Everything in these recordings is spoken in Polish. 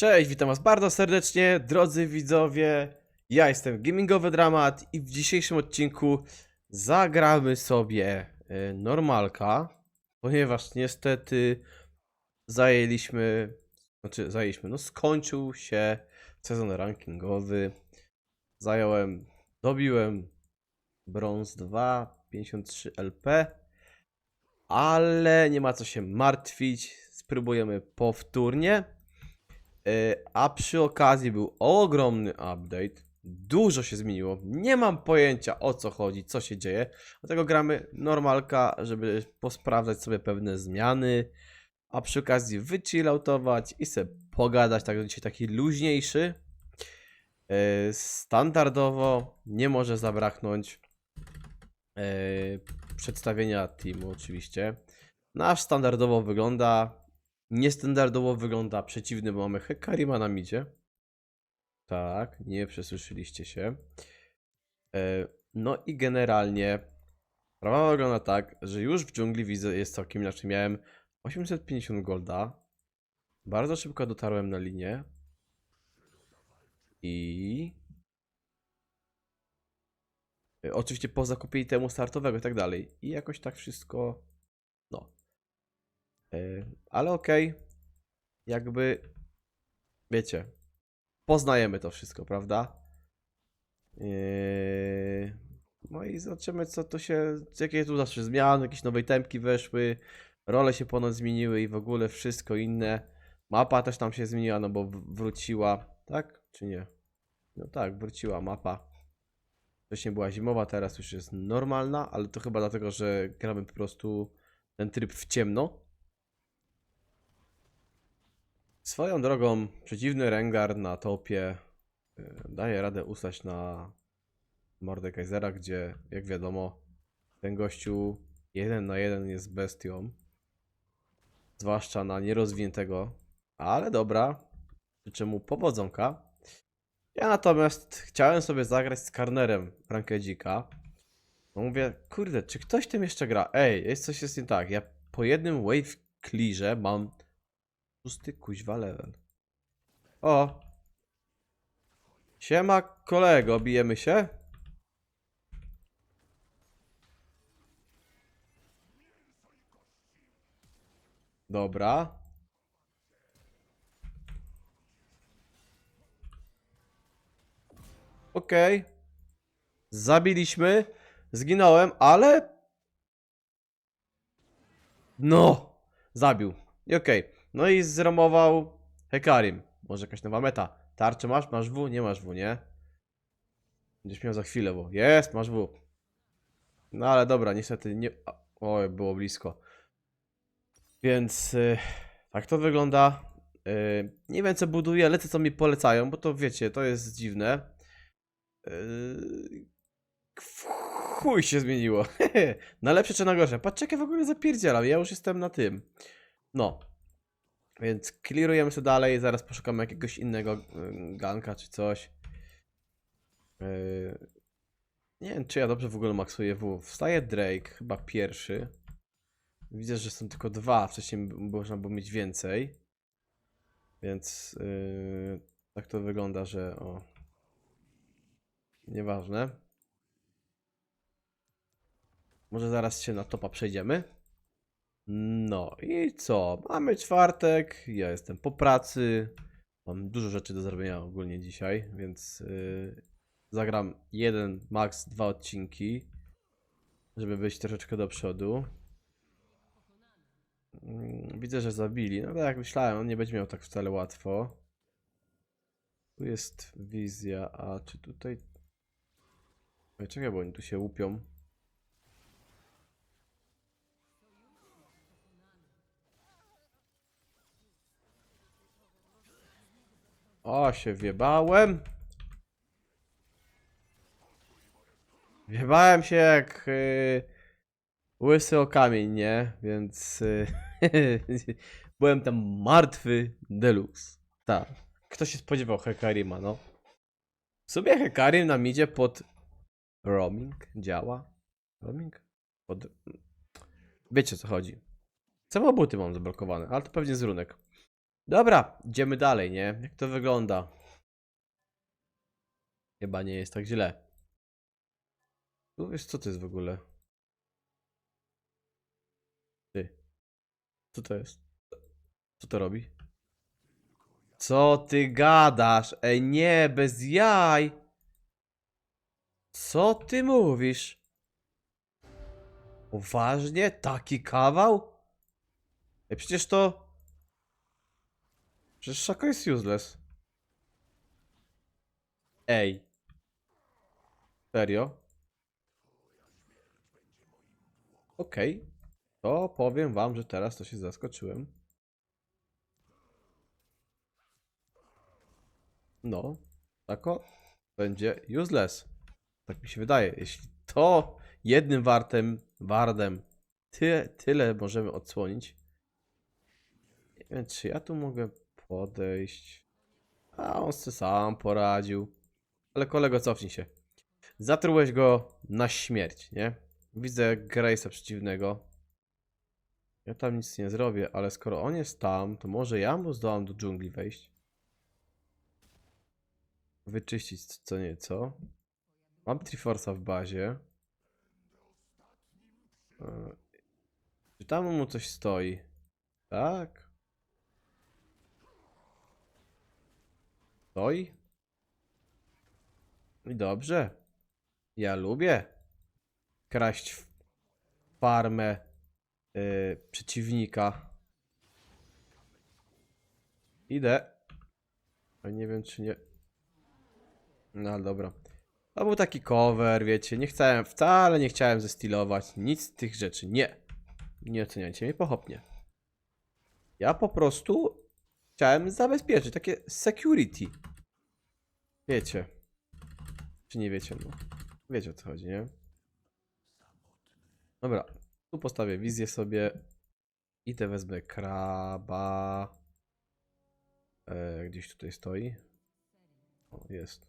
Cześć, witam was bardzo serdecznie, drodzy widzowie. Ja jestem Gamingowy Dramat i w dzisiejszym odcinku zagramy sobie y, normalka, ponieważ niestety zajęliśmy, znaczy zajęliśmy, no skończył się sezon rankingowy. Zająłem, dobiłem brąz 2, 53 LP, ale nie ma co się martwić, spróbujemy powtórnie. E, A przy okazji był ogromny update. Dużo się zmieniło. Nie mam pojęcia o co chodzi, co się dzieje. Dlatego gramy normalka, żeby posprawdzać sobie pewne zmiany. A przy okazji wychilloutować i sobie pogadać. Tak dzisiaj taki luźniejszy. E, Standardowo nie może zabraknąć e, przedstawienia teamu oczywiście. Nasz standardowo wygląda Niestandardowo wygląda przeciwny, bo mamy Hekarima na midzie. Tak, nie przesłyszeliście się. E, No i generalnie sprawa wygląda tak, że już w dżungli widzę jest całkiem inaczej. Miałem 850 golda. Bardzo szybko dotarłem na linię. I... Oczywiście po zakupie itemu startowego i tak dalej. I jakoś tak wszystko... E, Ale okej. Jakby. Wiecie. Poznajemy to wszystko, prawda? Eee, No i zobaczymy, co tu się. Jakie tu zawsze zmiany, jakieś nowe temki weszły. Role się ponoć zmieniły i w ogóle wszystko inne. Mapa też tam się zmieniła, no bo wróciła. Tak? Czy nie? No tak, wróciła mapa. Wcześniej była zimowa, teraz już jest normalna, ale to chyba dlatego, że gramy po prostu ten tryb w ciemno. Swoją drogą, przeciwny Rengar na topie y, daje radę ustać na Mordekaisera, gdzie, jak wiadomo, ten gościu jeden na jeden jest bestią. Zwłaszcza na nierozwiniętego. Ale dobra, życzę mu powodzonka. Ja natomiast chciałem sobie zagrać z Karnerem Rankedzika. No mówię, kurde, czy ktoś tym jeszcze gra? Ej, jest coś jest nie tak. Ja po jednym wave clearze mam Szósty kuźwa level. O! Siema kolego, bijemy się? Dobra. Okej. Zabiliśmy. Zginąłem, ale... No! Zabił. Okej. No i zromował Hekarim. Może jakaś nowa meta. Tarczę masz? Masz W? Nie masz W, nie? Będziesz miał za chwilę, bo jest, masz W. No ale dobra, niestety nie... Oj, było blisko. Więc y, tak to wygląda. Y, nie wiem co buduję, lecę co mi polecają, bo to wiecie, to jest dziwne. Y, w chuj się zmieniło. na lepsze czy na gorsze? Patrzcie, jak ja w ogóle zapierdzielam. Ja już jestem na tym. No. Więc clearujemy sobie dalej, zaraz poszukamy jakiegoś innego y, ganka czy coś. Yy, Nie wiem, czy ja dobrze w ogóle maksuję W. Wstaje Drake, chyba pierwszy. Widzę, że są tylko dwa, wcześniej można było mieć więcej. Więc yy, tak to wygląda, że o. Nieważne. Może zaraz się na topa przejdziemy. No i co? Mamy czwartek, ja jestem po pracy. Mam dużo rzeczy do zrobienia ogólnie dzisiaj, więc yy, zagram jeden, max dwa odcinki, żeby być troszeczkę do przodu. Mm, Widzę, że zabili. No tak jak myślałem, on nie będzie miał tak wcale łatwo. Tu jest wizja, a czy tutaj... Czekaj, bo oni tu się łupią. O, się wiebałem. Wiebałem się jak yy, łysy o kamień, nie? Więc yy, byłem tam martwy deluxe. Tak. Kto się spodziewał Hekarima, no? W sumie Hekarim nam idzie pod roaming. Działa? Roaming? Pod... Wiecie o co chodzi. Całe buty mam zablokowane, ale to pewnie z runek. Dobra, idziemy dalej, nie? Jak to wygląda? Chyba nie jest tak źle. Tu wiesz, co to jest w ogóle? Ty. Co to jest? Co to robi? Co ty gadasz? Ej, nie, bez jaj! Co ty mówisz? Poważnie? Taki kawał? Ej, przecież to... Przecież Szako jest useless. Ej. Serio? Okej. To powiem wam, że teraz to się zaskoczyłem. No. Tako będzie useless. Tak mi się wydaje. Jeśli to jednym wartem, wardem ty, tyle możemy odsłonić. Nie wiem, czy ja tu mogę podejść. A on sobie sam poradził. Ale kolego, cofnij się. Zatrułeś go na śmierć, nie? Widzę Grace'a przeciwnego. Ja tam nic nie zrobię, ale skoro on jest tam, to może ja mu zdołam do dżungli wejść. Wyczyścić co nieco. Mam Triforce'a w bazie. E, Czy tam mu coś stoi? Tak? Stoi? I dobrze. Ja lubię kraść farmę y, przeciwnika. Idę. A nie wiem czy nie. No dobra. To był taki cover, wiecie. Nie chciałem, wcale nie chciałem zestylować. Nic z tych rzeczy. Nie. Nie oceniajcie mnie pochopnie. Ja po prostu chciałem zabezpieczyć takie security. Wiecie. Czy nie wiecie? No. Wiecie o co chodzi, nie? Dobra. Tu postawię wizję sobie. I te wezmę kraba. E, gdzieś tutaj stoi. O, jest.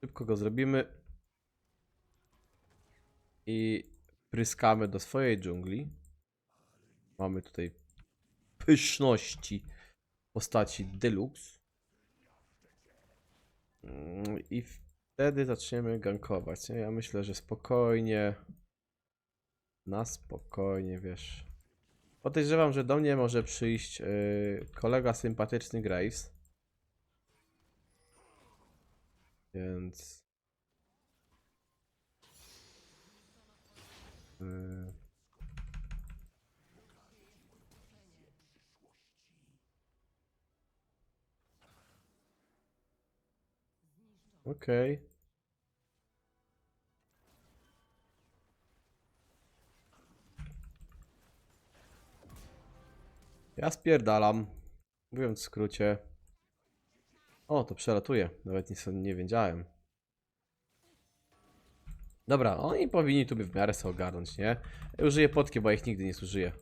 Szybko go zrobimy. I pryskamy do swojej dżungli. Mamy tutaj pyszności postaci deluxe. Mm, I wtedy zaczniemy gankować. Ja myślę, że spokojnie. Na spokojnie, wiesz. Podejrzewam, że do mnie może przyjść yy, kolega sympatyczny Graves. Więc. Yy. Okej. Ja spierdalam. Mówiąc w skrócie. O, to przelatuje. Nawet nic nie wiedziałem. Dobra, oni powinni tu w miarę sobie ogarnąć, nie? Ja użyję potki, bo ich nigdy nie zużyję.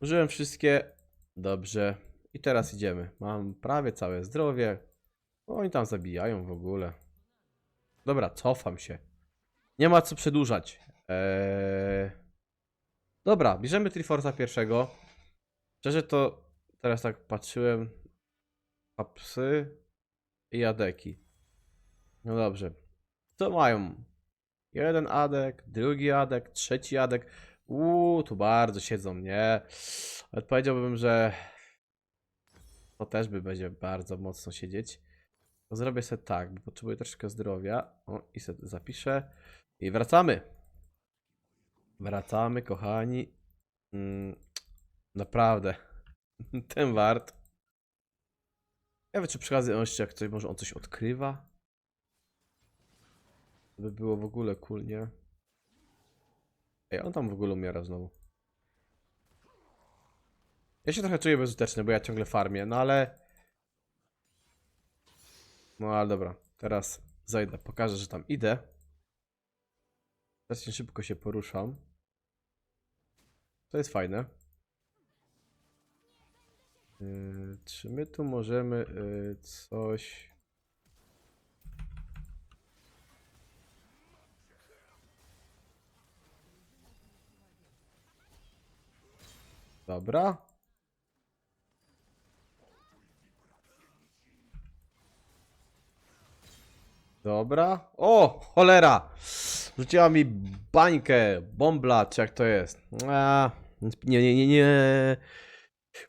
Użyłem wszystkie. Dobrze. I teraz idziemy. Mam prawie całe zdrowie. Oni tam zabijają w ogóle. Dobra, cofam się. Nie ma co przedłużać. Eee... Dobra, bierzemy Triforce'a pierwszego. Szczerze to teraz tak patrzyłem. Apsy i adeki. No dobrze. Co mają? Jeden adek, drugi adek, trzeci adek. Uuu, tu bardzo siedzą, nie? Ale powiedziałbym, że to też by będzie bardzo mocno siedzieć. Zrobię sobie tak, bo potrzebuję troszkę zdrowia. O, i sobie zapiszę. I wracamy. Wracamy, kochani. Mm, naprawdę. Ten wart. Ja wiem, czy przy okazji jak coś, może on coś odkrywa? By było w ogóle cool, nie? Ej, on tam w ogóle umiera znowu. Ja się trochę czuję bezużyteczny, bo ja ciągle farmię, no ale... No ale dobra, teraz zajdę, pokażę, że tam idę. Teraz szybko się poruszam. To jest fajne. Yy, czy my tu możemy yy, coś... Dobra. Dobra. O, cholera! Rzuciła mi bańkę, bombla, czy jak to jest. A, nie, nie, nie, nie.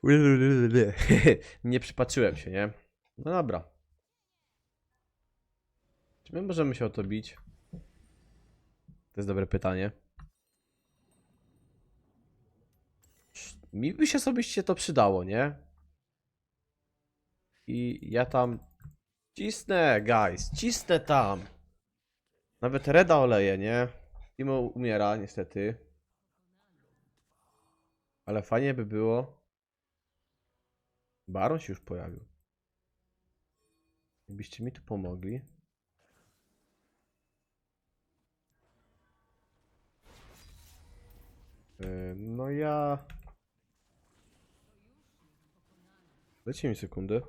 Nie przypatrzyłem się, nie? No dobra. Czy my możemy się o to bić? To jest dobre pytanie. Mi by się osobiście to przydało, nie? I ja tam cisnę, guys, cisnę tam. Nawet Reda oleję, nie? Timo umiera, niestety. Ale fajnie by było. Baron się już pojawił. Jakbyście mi tu pomogli. Yy, No ja... Dajcie mi sekundę.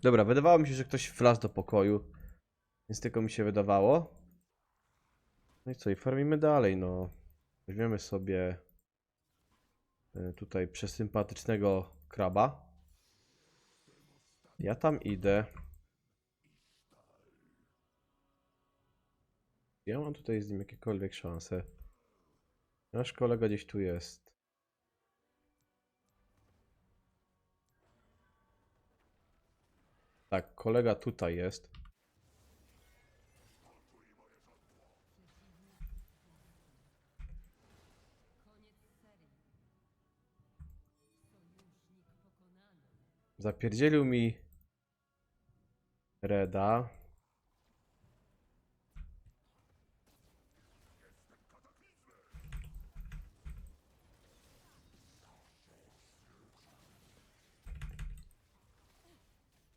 Dobra, wydawało mi się, że ktoś wlazł do pokoju. Więc tylko mi się wydawało. No i co, i farmimy dalej, no. Weźmiemy sobie y, tutaj przesympatycznego kraba. Ja tam idę. Ja mam tutaj z nim jakiekolwiek szanse. Nasz kolega gdzieś tu jest. Tak, kolega tutaj jest. Zapierdzielił mi Reda.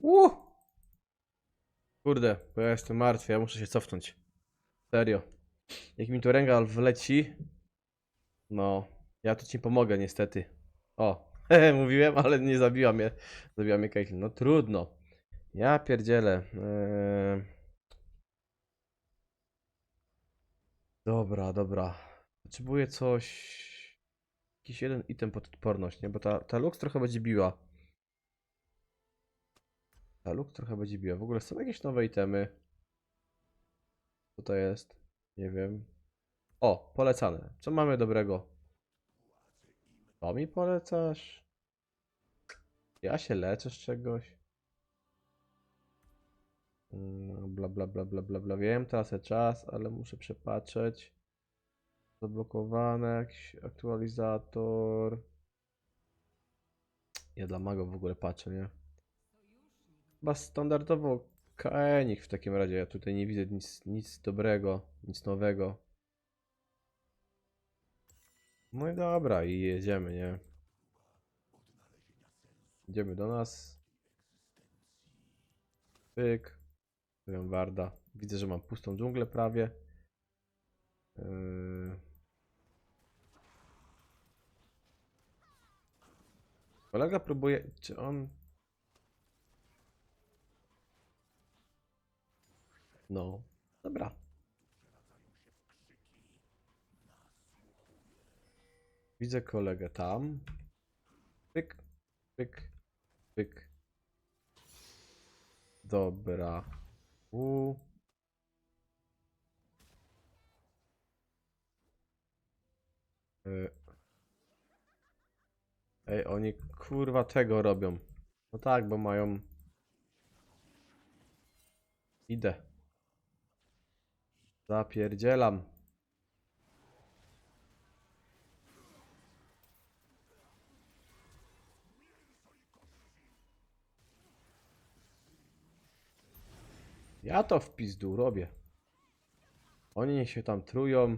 Uh! Kurde, bo ja jestem martwy, ja muszę się cofnąć. Serio. Jak mi tu Rengal wleci, no, ja tu ci pomogę niestety. O, mówiłem, ale nie zabiła mnie. Zabiła mnie Caitlyn. No trudno. Ja pierdzielę. Eee... Dobra, dobra. Potrzebuję coś... Jakiś jeden item pod odporność, nie? Bo ta, ta Lux trochę będzie biła. Ta Lux trochę będzie biła. W ogóle są jakieś nowe itemy? Co to jest? Nie wiem. O, polecane. Co mamy dobrego? Co mi polecasz? Ja się leczę z czegoś. Mm, Bla bla bla bla bla bla. Wiem, tracę czas, ale muszę przepatrzeć. Zablokowane, jakiś aktualizator. Ja dla mago w ogóle patrzę, nie? Chyba standardowo Kaenik w takim razie. Ja tutaj nie widzę nic, nic dobrego, nic nowego. No i dobra, i jedziemy, nie? Idziemy do nas. Pyk. Stawiam Warda. Widzę, że mam pustą dżunglę prawie. Yy... Kolega próbuje... Czy on... No, dobra. Widzę kolegę tam. Pyk, pyk, pyk. Dobra. U. Y. Ej, oni kurwa tego robią. No tak, bo mają. Idę. Zapierdzielam. Ja to w pizdu robię. Oni niech się tam trują.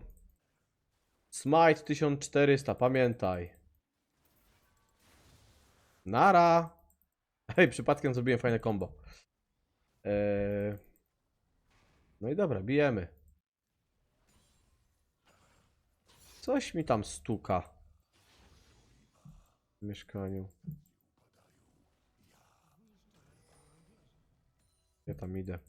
Smite 1400, pamiętaj. Nara. Ej, przypadkiem zrobiłem fajne combo. Eee... No i dobra, bijemy. Coś mi tam stuka. W mieszkaniu. Ja tam idę.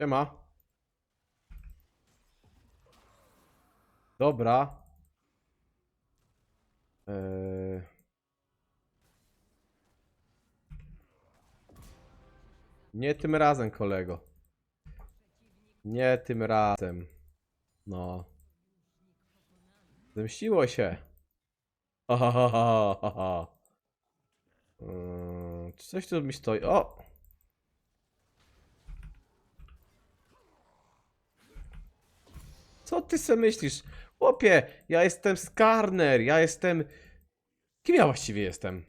Nie ma. Dobra. Eee... Nie tym razem, kolego. Nie tym razem. No. Zemściło się. Ha. Eee, czy coś tu mi stoi? O! Co ty se myślisz? Chłopie, ja jestem Skarner, ja jestem... Kim ja właściwie jestem?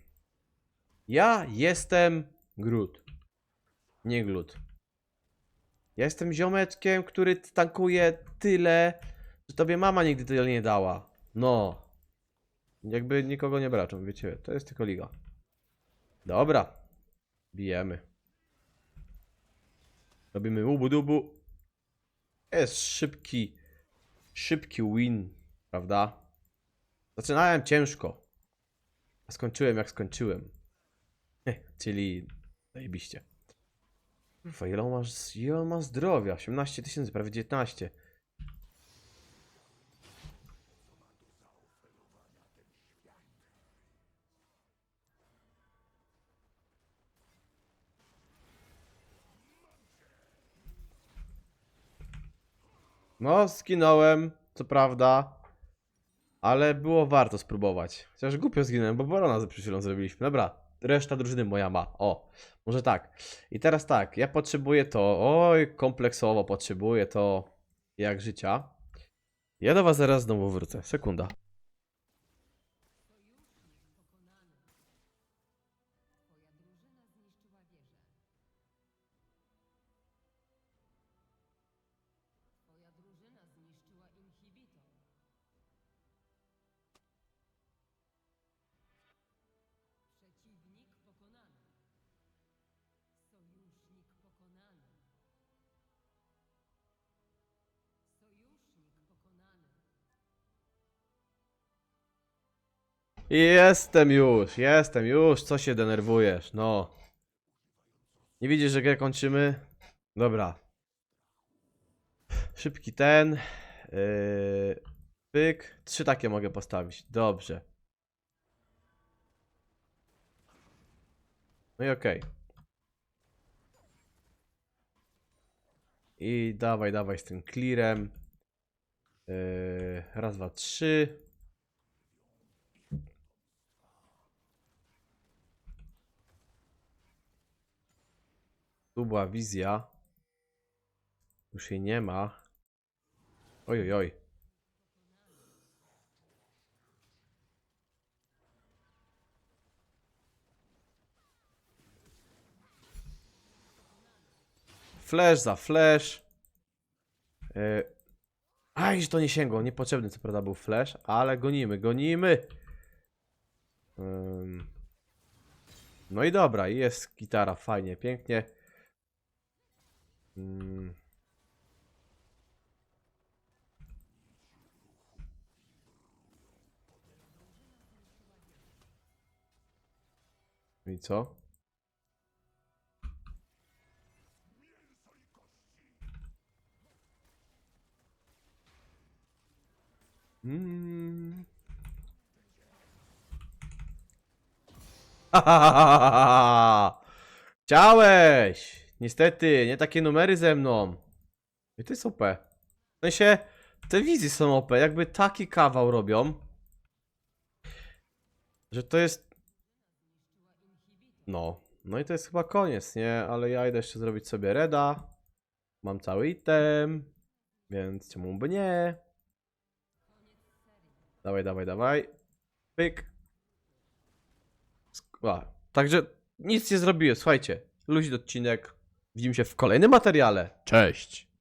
Ja jestem Groot. Nie Glut. Ja jestem ziomeczkiem, który tankuje tyle, że tobie mama nigdy tyle nie dała. No. Jakby nikogo nie braczą, wiecie, to jest tylko liga. Dobra. Bijemy. Robimy łubu dubu. Jest szybki, szybki win, prawda? Zaczynałem ciężko. A skończyłem jak skończyłem. Czyli zajebiście. Kurwa, ile on ma, ile zdrowia? 18 tysięcy, prawie 19. No, skinąłem, co prawda. Ale było warto spróbować. Chociaż głupio zginąłem, bo Barona za chwilą zrobiliśmy. Dobra, reszta drużyny moja ma. O, może tak. I teraz tak, ja potrzebuję to. Oj, kompleksowo potrzebuję to jak życia. Ja do was zaraz znowu wrócę. Sekunda. Jestem już, jestem już. Co się denerwujesz? No. Nie widzisz, że grę kończymy? Dobra. Szybki ten. Yy, pyk. Trzy takie mogę postawić. Dobrze. No i okej. I dawaj, dawaj z tym clearem. Yy, raz, dwa, trzy. Tu była wizja. Już jej nie ma. Oj, oj, oj. Flash za flash. Yy. Aj, to nie sięgło. Niepotrzebny co prawda był flash, ale gonimy, gonimy. Ym. No i dobra, jest gitara, fajnie, pięknie. Mm. I co? Mm. Chciałeś! Niestety, nie takie numery ze mną. I to jest OP. W sensie, te wizje są OP, jakby taki kawał robią. Że to jest... No. No i to jest chyba koniec, nie? Ale ja idę jeszcze zrobić sobie reda. Mam cały item. Więc czemu by nie? Dawaj, dawaj, dawaj. Pyk. A, także nic nie zrobiłem, słuchajcie. Luźny odcinek. Widzimy się w kolejnym materiale. Cześć!